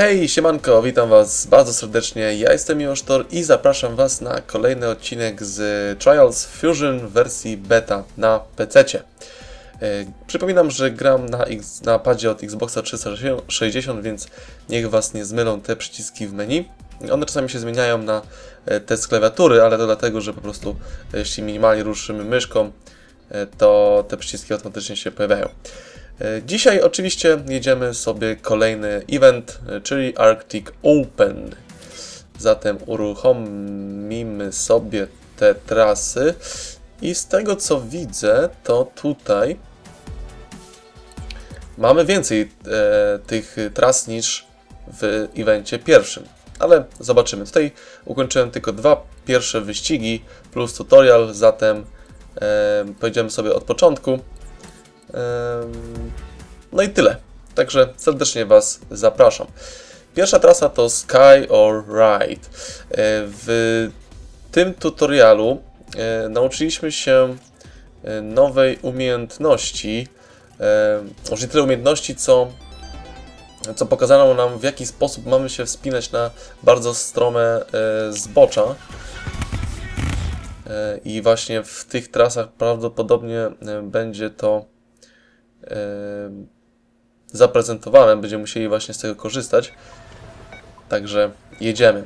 Hej, siemanko, witam was bardzo serdecznie, ja jestem Miłosz Tor i zapraszam was na kolejny odcinek z Trials Fusion wersji beta na PC. Przypominam, że gram na, X, na padzie od Xboxa 360, więc niech was nie zmylą te przyciski w menu. One czasami się zmieniają na e, te z klawiatury, ale to dlatego, że po prostu e, jeśli minimalnie ruszymy myszką, e, to te przyciski automatycznie się pojawiają. Dzisiaj oczywiście jedziemy sobie kolejny event, czyli Arctic Open. Zatem uruchomimy sobie te trasy i z tego co widzę, to tutaj mamy więcej e, tych tras niż w evencie pierwszym. Ale zobaczymy. Tutaj ukończyłem tylko dwa pierwsze wyścigi plus tutorial, zatem e, pojedziemy sobie od początku. No i tyle. Także serdecznie Was zapraszam. Pierwsza trasa to Sky or Ride. W tym tutorialu e, nauczyliśmy się e, nowej umiejętności, e, może nie tyle umiejętności, co, co pokazano nam w jaki sposób mamy się wspinać na bardzo strome zbocza. I właśnie w tych trasach prawdopodobnie będzie to zaprezentowane, będziemy musieli właśnie z tego korzystać. Także jedziemy.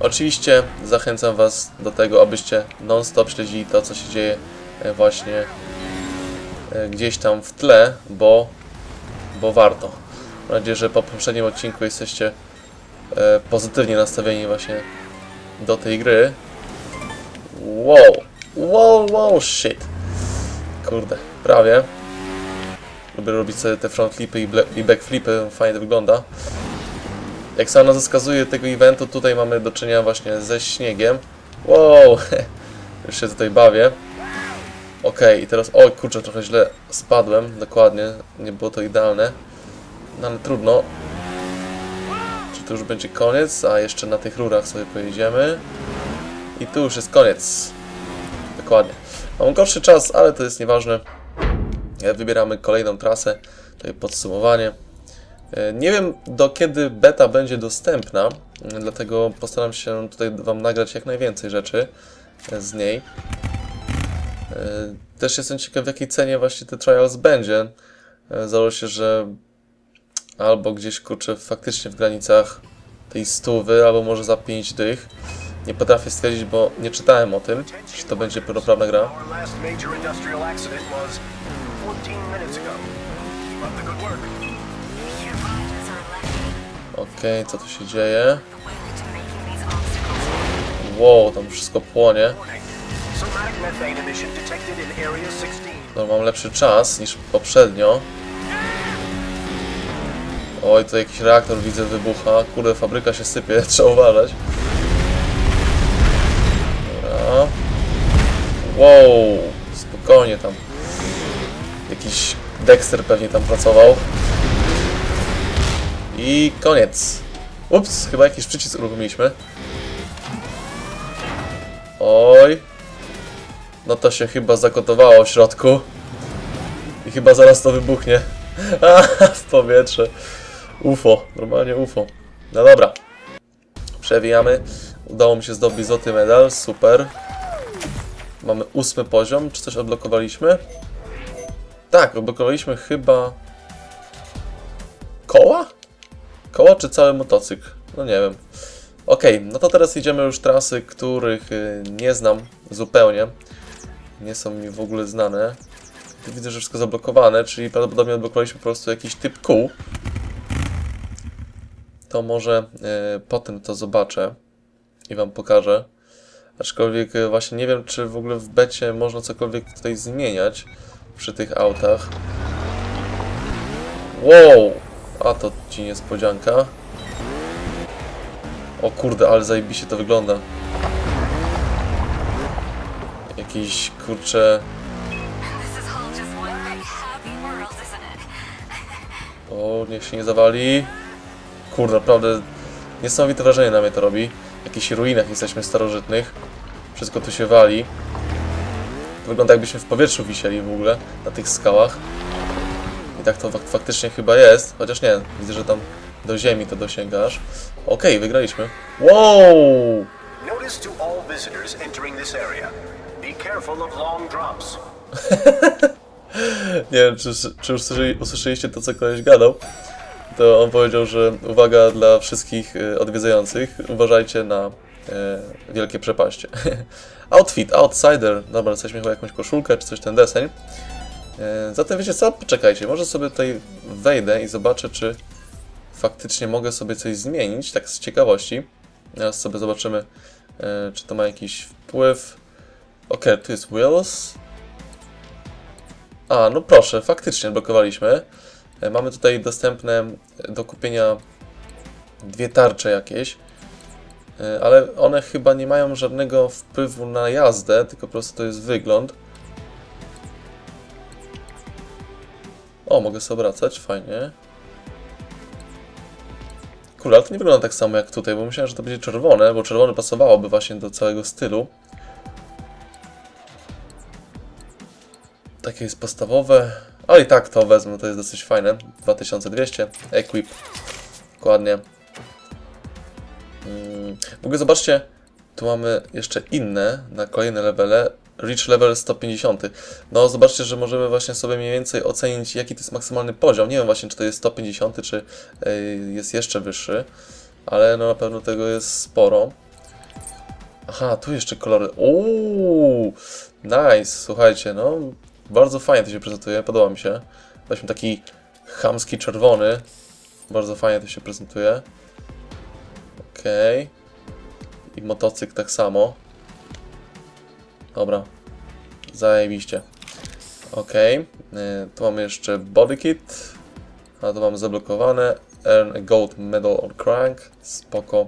Oczywiście zachęcam Was do tego, abyście non-stop śledzili to, co się dzieje e, właśnie e, gdzieś tam w tle, bo, bo warto. Mam nadzieję, że po poprzednim odcinku jesteście e, pozytywnie nastawieni właśnie do tej gry. Wow, wow, wow, shit. Kurde, prawie. Lubię robić sobie te frontlipy i backflipy, fajnie to wygląda. Jak sama nazwa wskazuje tego eventu, tutaj mamy do czynienia właśnie ze śniegiem. Wow, już się tutaj bawię. Ok, i teraz, oj kurczę, trochę źle spadłem, dokładnie, nie było to idealne. No ale trudno. Czy to już będzie koniec? A jeszcze na tych rurach sobie pojedziemy. I tu już jest koniec. Dokładnie. Mam gorszy czas, ale to jest nieważne. Wybieramy kolejną trasę, tutaj podsumowanie. E, nie wiem do kiedy beta będzie dostępna, dlatego postaram się tutaj Wam nagrać jak najwięcej rzeczy e, z niej. E, też jestem ciekaw w jakiej cenie właśnie te Trials będzie. Zdało się, że albo gdzieś kurczę faktycznie w granicach tej stówy, albo może za 5 dych. Nie potrafię stwierdzić, bo nie czytałem o tym, czy to będzie pełnoprawna gra. Okej, okay, co tu się dzieje? Wow, tam wszystko płonie. No, mam lepszy czas niż poprzednio. Oj, to jakiś reaktor widzę wybucha. Kurde, fabryka się sypie, trzeba uważać. Dobra. Wow, spokojnie tam. Dexter pewnie tam pracował. I koniec. Ups, chyba jakiś przycisk uruchomiliśmy. Oj. No to się chyba zakotowało w środku. I chyba zaraz to wybuchnie. w powietrze. UFO, normalnie UFO. No dobra. Przewijamy. Udało mi się zdobyć złoty medal, super. Mamy ósmy poziom. Czy coś odblokowaliśmy? Tak, odblokowaliśmy chyba... Koła? Koło czy cały motocykl? No nie wiem. Ok, no to teraz idziemy już trasy, których y, nie znam zupełnie. Nie są mi w ogóle znane. Tu widzę, że wszystko zablokowane, czyli prawdopodobnie odblokowaliśmy po prostu jakiś typ kół. To może y, potem to zobaczę i Wam pokażę. Aczkolwiek y, właśnie nie wiem, czy w ogóle w becie można cokolwiek tutaj zmieniać przy tych autach. Wow! A to ci niespodzianka. O kurde, ale zajebiście to wygląda. Jakiś kurcze... O, niech się nie zawali. Kurde, naprawdę niesamowite wrażenie na mnie to robi. W jakichś ruinach jesteśmy starożytnych. Wszystko tu się wali. Wygląda jakbyśmy w powietrzu wisieli w ogóle, na tych skałach. I tak to faktycznie chyba jest, chociaż nie, widzę, że tam do ziemi to dosięgasz. Okej, wygraliśmy. Wow! Notice to all visitors entering this area. Be careful of long drops. Nie wiem, czy, czy już słyszeli- usłyszeliście to, co koleś gadał. To on powiedział, że uwaga dla wszystkich e, odwiedzających, uważajcie na wielkie przepaście. Outfit, outsider. Dobra, jesteśmy chyba jakąś koszulkę, czy coś ten deseń. E, zatem wiecie co? Poczekajcie, może sobie tutaj wejdę i zobaczę, czy faktycznie mogę sobie coś zmienić, tak z ciekawości. Teraz sobie zobaczymy, e, czy to ma jakiś wpływ. Ok, tu jest Wheels. A, no proszę, faktycznie blokowaliśmy. E, Mamy tutaj dostępne do kupienia dwie tarcze jakieś, E, ale one chyba nie mają żadnego wpływu na jazdę, tylko po prostu to jest wygląd. O, mogę sobie obracać, fajnie. Kurde, ale to nie wygląda tak samo jak tutaj, bo myślałem, że to będzie czerwone, bo czerwone pasowałoby właśnie do całego stylu. Takie jest podstawowe. Ale i tak to wezmę, to jest dosyć fajne. 2200. Equip. Dokładnie. W ogóle zobaczcie, tu mamy jeszcze inne na kolejne levele. Reach level 150. No zobaczcie, że możemy właśnie sobie mniej więcej ocenić jaki to jest maksymalny poziom. Nie wiem właśnie czy to jest 150 czy jest jeszcze wyższy. Ale no na pewno tego jest sporo. Aha, tu jeszcze kolory. Uuu, nice, słuchajcie, no bardzo fajnie to się prezentuje, podoba mi się. Weźmy taki chamski czerwony. Bardzo fajnie to się prezentuje. Okej. I motocykl tak samo. Dobra. Zajebiście. Okej. Y, Tu mamy jeszcze body kit. A to mamy zablokowane. Earn a gold medal on crank. Spoko.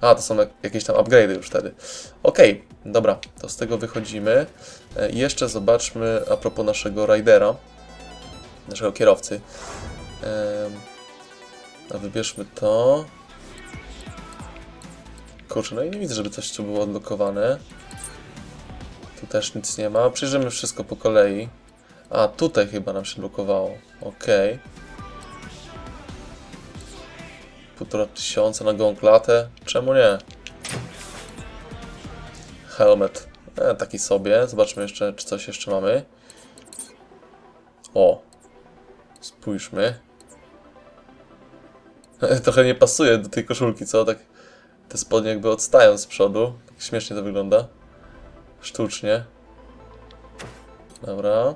A, to są jak- jakieś tam upgrade'y już wtedy. Okej, dobra, to z tego wychodzimy. I jeszcze zobaczmy a propos naszego ridera, naszego kierowcy. A wybierzmy to. Kurczę, no i nie widzę, żeby coś tu było odblokowane. Tu też nic nie ma. Przyjrzymy wszystko po kolei. A, tutaj chyba nam się blokowało. Okej. Półtora tysiąca na gąklatę. Czemu nie? Helmet. E, taki sobie. Zobaczmy jeszcze, czy coś jeszcze mamy. O. Spójrzmy. Trochę nie pasuje do tej koszulki, co? Tak te spodnie jakby odstają z przodu. Tak śmiesznie to wygląda. Sztucznie. Dobra.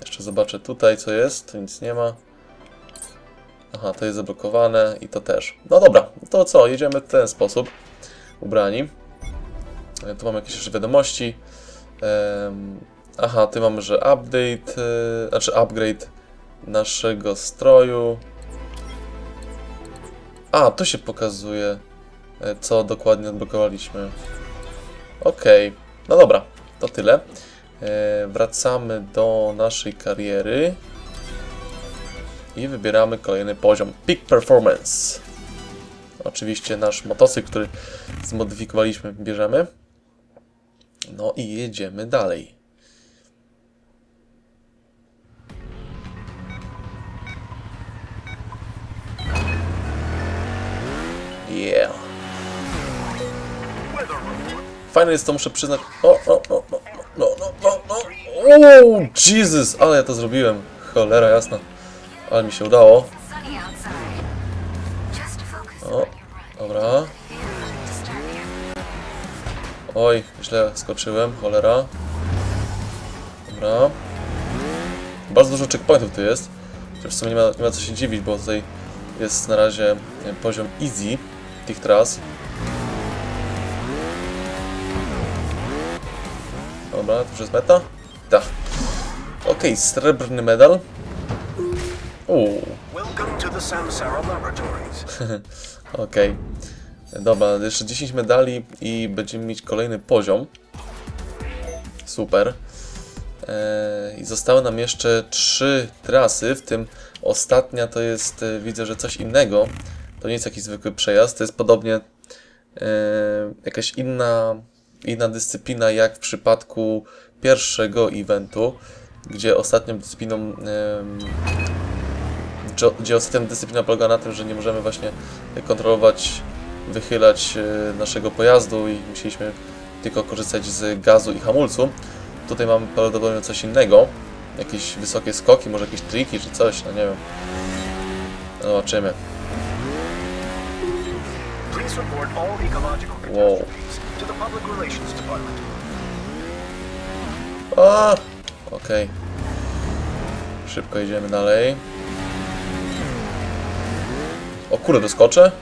Jeszcze zobaczę tutaj, co jest. Tu nic nie ma. Aha, to jest zablokowane i to też. No dobra, to co? Jedziemy w ten sposób. Ubrani. E, Tu mamy jakieś jeszcze wiadomości. Em, aha, tu mamy, że update, e, znaczy upgrade naszego stroju. A, tu się pokazuje, co dokładnie odblokowaliśmy. Okej, no dobra, to tyle. E, wracamy do naszej kariery. I wybieramy kolejny poziom. Peak Performance. Oczywiście nasz motocykl, który zmodyfikowaliśmy, bierzemy. No i jedziemy dalej. Yeah. Fajne jest to, muszę przyznać. O, o, o, o, no, no, no, no. Jesus, ale ja to zrobiłem. Cholera jasna. Ale mi się udało. O, dobra. Oj, źle skoczyłem, cholera. Dobra. Bardzo dużo checkpointów tu jest. Chociaż w sumie nie ma, nie ma co się dziwić, bo tutaj jest na razie poziom easy tych tras. Dobra, to już jest meta? Tak. Okej, srebrny medal. Uuu. Okej. Dobra, jeszcze 10 medali i będziemy mieć kolejny poziom. Super. Eee, I zostały nam jeszcze 3 trasy, w tym ostatnia to jest, e, widzę, że coś innego. To nie jest jakiś zwykły przejazd, to jest podobnie e, jakaś inna, inna dyscyplina jak w przypadku pierwszego eventu, gdzie ostatnią dyscypliną gdzie ostatnia dyscyplina polega na tym, że nie możemy właśnie kontrolować, wychylać e, naszego pojazdu i musieliśmy tylko korzystać z gazu i hamulcu. Tutaj mamy prawdopodobnie coś innego. Jakieś wysokie skoki, może jakieś triki czy coś, no nie wiem. Zobaczymy. Please report all ecological catastrophes to the Public Relations Department. A, okej. Szybko idziemy dalej. O kurde, doskoczę?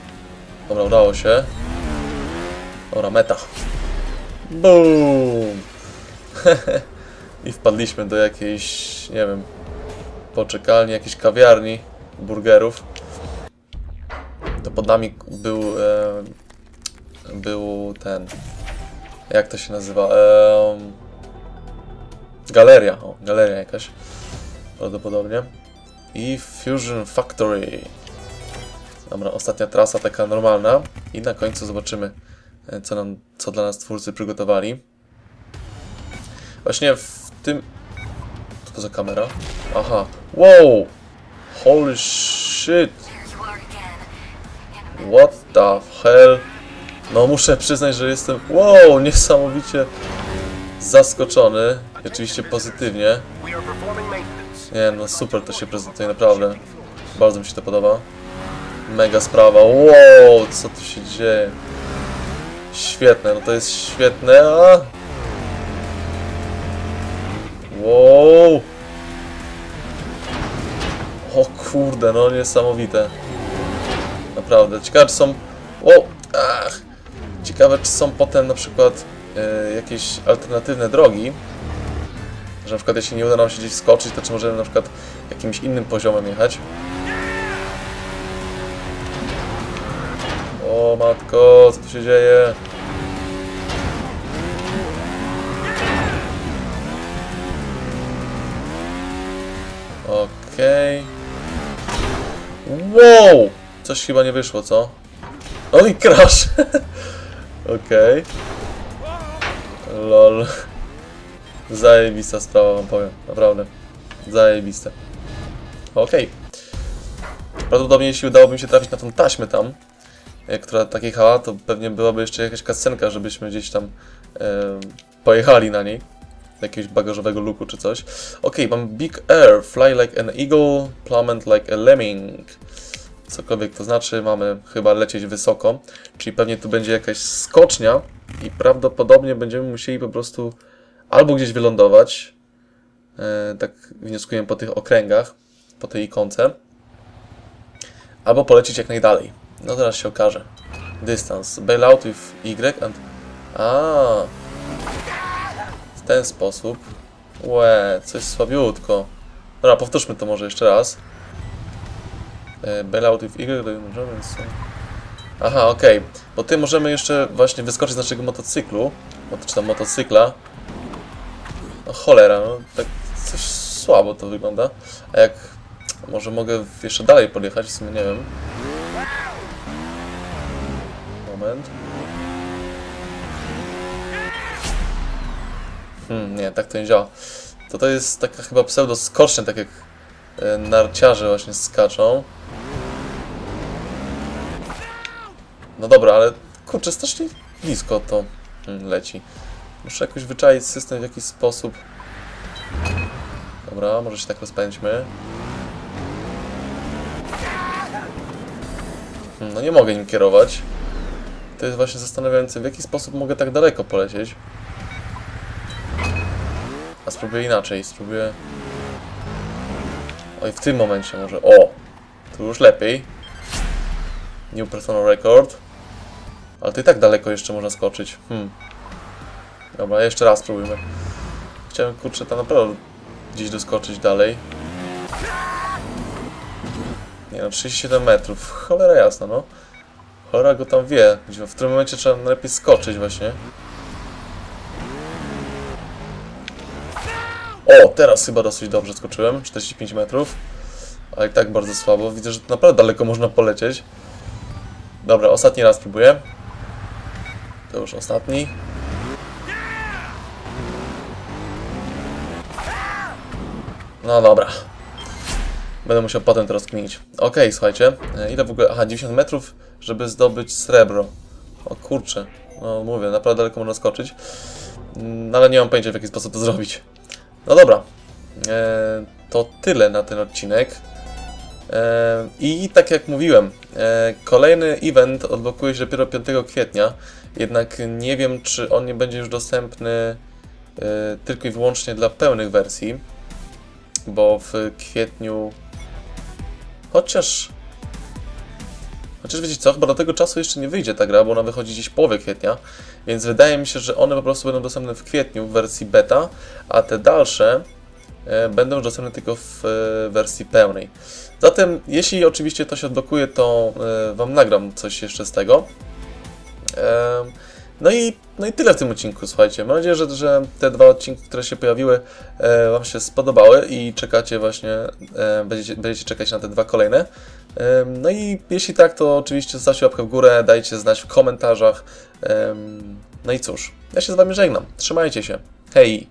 Dobra, udało się. Dobra, meta. Boom! I wpadliśmy do jakiejś, nie wiem, poczekalni, jakiejś kawiarni burgerów. To pod nami był, e, był ten, jak to się nazywa, Em, Galeria, o, galeria jakaś. Prawdopodobnie. I Fusion Factory. Dobra, ostatnia trasa taka normalna. I na końcu zobaczymy, e, co, nam, co dla nas twórcy przygotowali. Właśnie w tym... Co to za kamera? Aha. Wow! Holy shit! What the hell? No muszę przyznać, że jestem wow, niesamowicie zaskoczony. I oczywiście pozytywnie. Nie no super to się prezentuje, naprawdę. Bardzo mi się to podoba. Mega sprawa. Wow, co tu się dzieje? Świetne, no to jest świetne, a... Wow! O kurde, no niesamowite. Naprawdę. Ciekawe czy są... Wow! Ach! Ciekawe czy są potem na przykład e, jakieś alternatywne drogi. Że na przykład jeśli nie uda nam się gdzieś skoczyć, to czy możemy na przykład jakimś innym poziomem jechać. O matko, co tu się dzieje? Okej. Wow! Coś chyba nie wyszło, co? O i crash! Okej. Lol. Zajebista sprawa wam powiem, naprawdę. Zajebiste. Okej. Prawdopodobnie jeśli udałoby mi się trafić na tą taśmę tam, e, która tak jechała, to pewnie byłaby jeszcze jakaś kascenka, żebyśmy gdzieś tam e, pojechali na niej. Jakiegoś bagażowego luku czy coś. Okej, mam Big Air, Fly like an eagle, plummet like a lemming. Cokolwiek to znaczy, mamy chyba lecieć wysoko, czyli pewnie tu będzie jakaś skocznia i prawdopodobnie będziemy musieli po prostu albo gdzieś wylądować, e, tak wnioskuję po tych okręgach, po tej ikonce, albo polecieć jak najdalej. No teraz się okaże. Dystans. Bailout with Y and... A, w ten sposób. Łe, coś słabiutko. Dobra, powtórzmy to może jeszcze raz. E, Bailout with Y, więc... Aha, okej. Bo ty możemy jeszcze właśnie wyskoczyć z naszego motocyklu, mot- czy tam motocykla. No cholera, no tak coś słabo to wygląda. A jak może mogę jeszcze dalej podjechać, w sumie nie wiem. Moment. Hmm, nie, tak to nie działa. To to jest taka chyba pseudo skocznia, tak jak narciarze właśnie skaczą. No dobra, ale kurczę, strasznie blisko to leci. Muszę jakoś wyczaić system w jakiś sposób. Dobra, może się tak rozpędźmy. Hmm, No nie mogę nim kierować. To jest właśnie zastanawiające, w jaki sposób mogę tak daleko polecieć. A spróbuję inaczej, spróbuję... Oj, w tym momencie może. O! Tu już lepiej. New personal record. Ale to i tak daleko jeszcze można skoczyć. Hmm. Dobra, jeszcze raz spróbujmy. Chciałem, kurczę, tam naprawdę gdzieś doskoczyć dalej. Nie no, 37 metrów. Cholera jasna, no. Cholera go tam wie, w którym momencie trzeba najlepiej skoczyć właśnie. O, teraz chyba dosyć dobrze skoczyłem. 45 metrów. Ale i tak bardzo słabo. Widzę, że naprawdę daleko można polecieć. Dobra, ostatni raz próbuję. To już ostatni. No dobra. Będę musiał potem to rozkminić. Okej, słuchajcie, e, ile w ogóle... Aha, 90 metrów, żeby zdobyć srebro. O kurczę, no mówię, naprawdę daleko można skoczyć. Mm, ale nie mam pojęcia w jaki sposób to zrobić. No dobra, e, to tyle na ten odcinek. E, I tak jak mówiłem, e, kolejny event odblokuje się dopiero 5 kwietnia, jednak nie wiem, czy on nie będzie już dostępny tylko i wyłącznie dla pełnych wersji, bo w kwietniu. Chociaż. Chociaż wiecie co, chyba do tego czasu jeszcze nie wyjdzie ta gra, bo ona wychodzi gdzieś w połowie kwietnia, więc wydaje mi się, że one po prostu będą dostępne w kwietniu w wersji beta, a te dalsze e, będą już dostępne tylko w e, wersji pełnej. Zatem, jeśli oczywiście to się odblokuje, to e, Wam nagram coś jeszcze z tego. No i, no i tyle w tym odcinku, słuchajcie. Mam nadzieję, że, że te dwa odcinki, które się pojawiły, Wam się spodobały i czekacie właśnie, będziecie, będziecie czekać na te dwa kolejne. No i jeśli tak, to oczywiście zostawcie łapkę w górę, dajcie znać w komentarzach. No i cóż, ja się z Wami żegnam. Trzymajcie się. Hej!